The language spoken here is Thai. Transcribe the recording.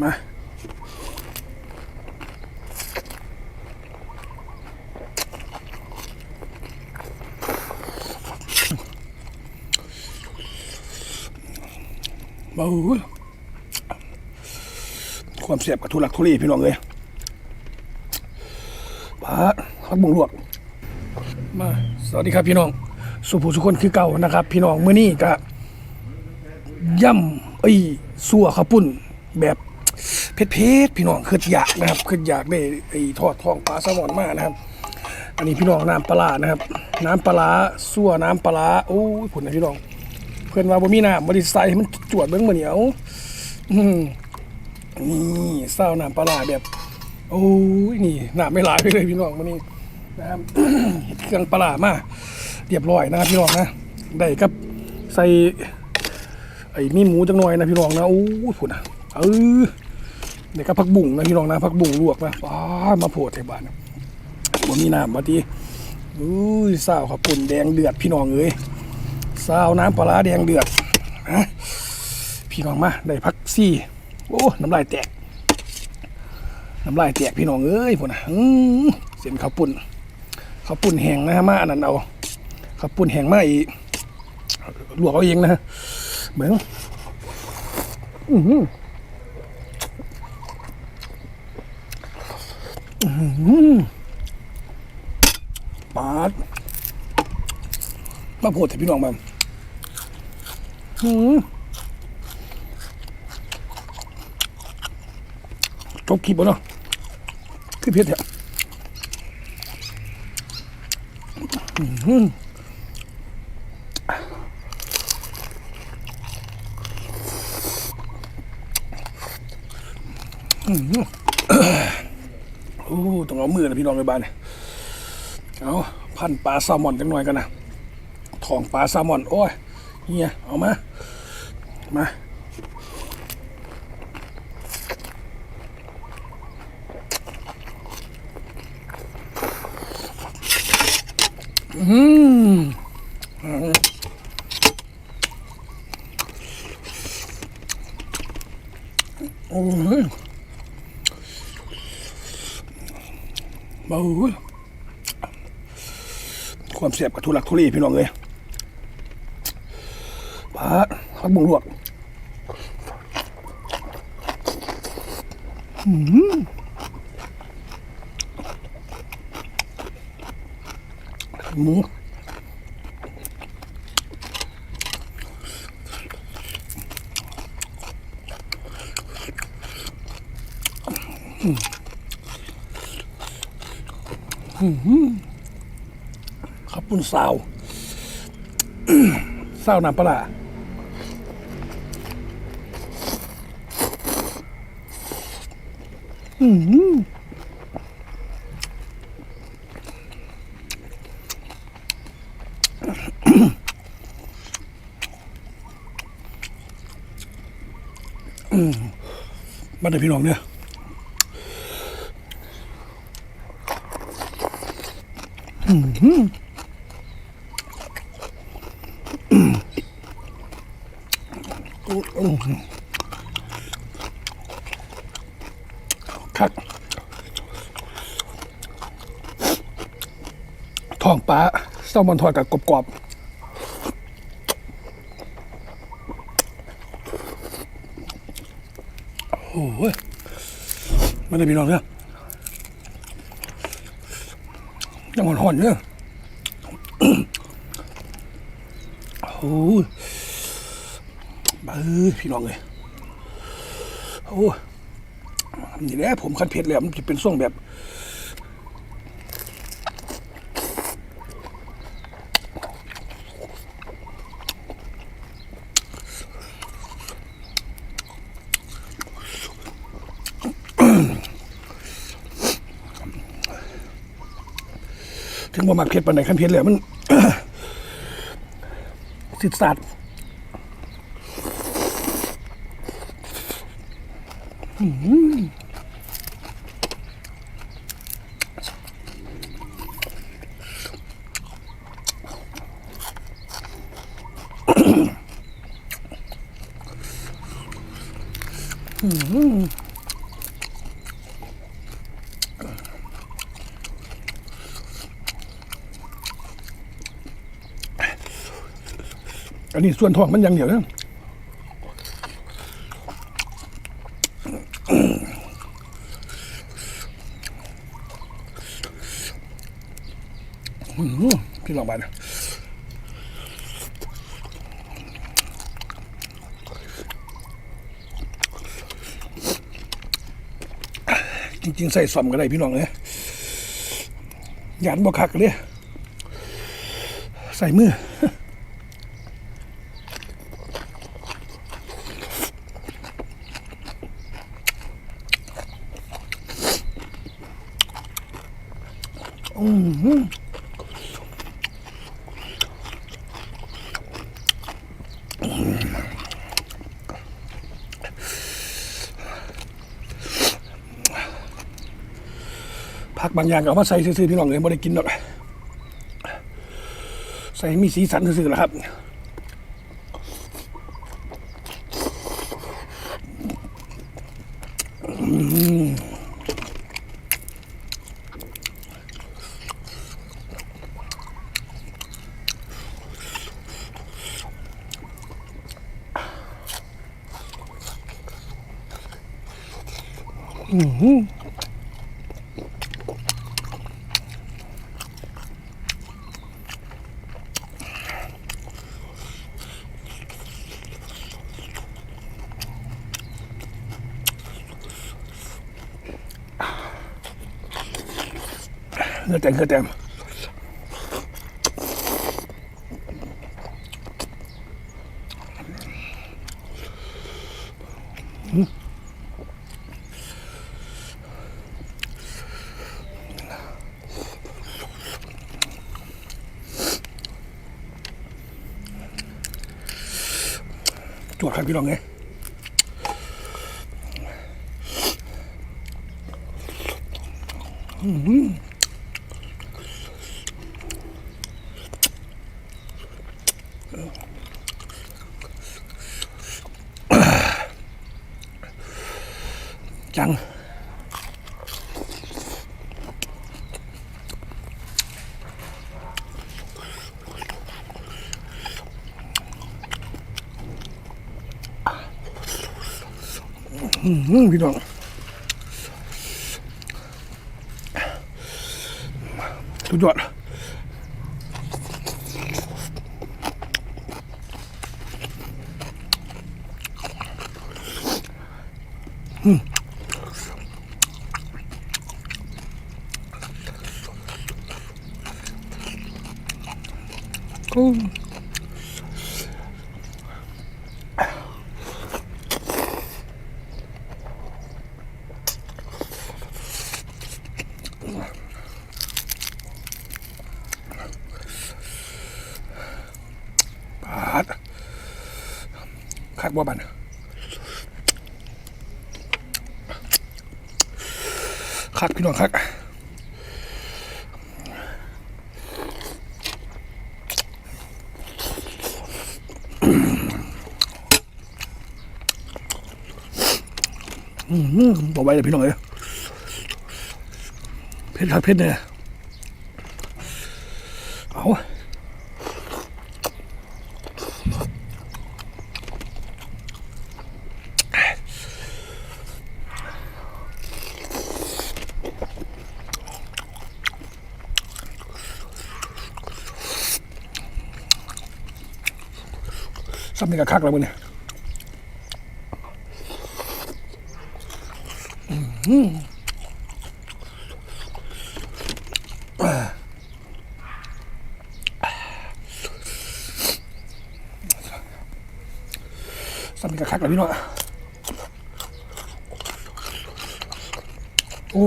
มา เบาความเสียบกับทุลักทุเลพี่น้องเลยปาดพักบุงลวก มา สวัสดีครับพี่น้อง สุภูสุคนคือเก่านะครับ พี่น้องเมื้อนี้ก็ย่ำไอ้ยสัวข้าวปุ้นแบบ เผ็ดพี่น้องคืออยากนะครับคืออยากได้ไอ้ทอดทองปลาแซลมอนมากนะครับ อันนี้พี่น้องน้ำปลาานะครับ น้ำปลาสัวน้ำปลาโอ้ยผลนะพี่น้อง เพื่อนว่าบ่มีน้ำบ่ได้ใส่ให้มันจวดเบิ่งมื้อนี้เอาอืมนี่เศร้าน้ำปลาแบบ โอ้ยนี่น้ำไม่หลายไปเลยพี่น้องมื้อนี้นะครับเครื่องปลาร้ามาเรียบร้อยนะพี่น้องนะได้กับใส่ไอ้มีหมูจังหน่อยนะพี่น้องนะโอ้ยพุ่นน่ะเออ ได้กับผักบุ้งนะพี่น้องนะผักบุ้งลวกนะป้ามาโพดให้บ้านนะบ่มีน้ำมาติอุ้ยเศร้าข้าวปุ่นแดงเดือดพี่น้องเอ้ยซาวน้ำปลาแดงเดือดนะพี่น้องมาได้พักซี่ โอ้น้ำลายแตกน้ำลายแตกพี่น้องเอ้ยพวกนะเส้นข้าวปุ่นข้าวปุ่นแห้งนะฮะมาอันนั้นเอาข้าวปุ่นแห้งมาอีกลวกเอาเองนะเหมือนอื้อหืออื้อหือ ปาดมาโพดให้พี่น้องมาหืมจบคลิปบ่เนาะคือเผ็ดเนี่ยอื้อหืออื้อหือโอ้ต้อง เอามือนะพี่น้องในบ้านเนี่ยเอาพันปลาแซลมอนจังหน่อยกันนะทองปลาแซลมอนโอ้ยเฮียเอามามาอืมโอ้ย บาเว้ยความเสียบกับทุลักทุเลพี่น้องเลยปลาผักบุงลวกอื้อหือหมูอื้อ หือขับปุ้นซาวซาวน้ำปลาร้าบ้าเด็กพี่น้องเนี่ย คักทองปลาแซลมอนทอดกับกรอบโอ้โหมันได้พี่น้องเนี่ย ยังหอนๆเนี่ยโอ้ยเบ้อพี่น้องเลยโอ้ยนี่แหละผมคันเผ็ดแล้วมันจะเป็นส่วงแบบ ถึงว่ามักเผ็ดปานไหนขั้นเผ็ดแล้วมันสิดสัตว์อืม อันนี้ส่วนท้องมันยังเดียวนะพี่ลองไปนะจริงๆ ใส่ซอมก็ได้พี่น้องเลยหยันบ่คักเลยใส่มือ ผักบางอย่างก็เอามาใส่ซื่อๆพี่น้องเลยไม่ได้กินหรอกใส่มีสีสันซื่อๆแหละครับ เนื้อแตงเนื้อแตง จวดครับพี่น้องไงจัง อืมพี่น้องสุดยอดอืมปาด คักบ่บันคักพี่น้องคักอืมบอกไว้เลยพี่น้องเอ้ยเผ็ดคักเผ็ดเนี่ยเอา ซ้ำนี่ก็คักแล้วมึงเนี่ยอื้อหือซ้ำนี่ก็คักแล้วพี่น้องโอ้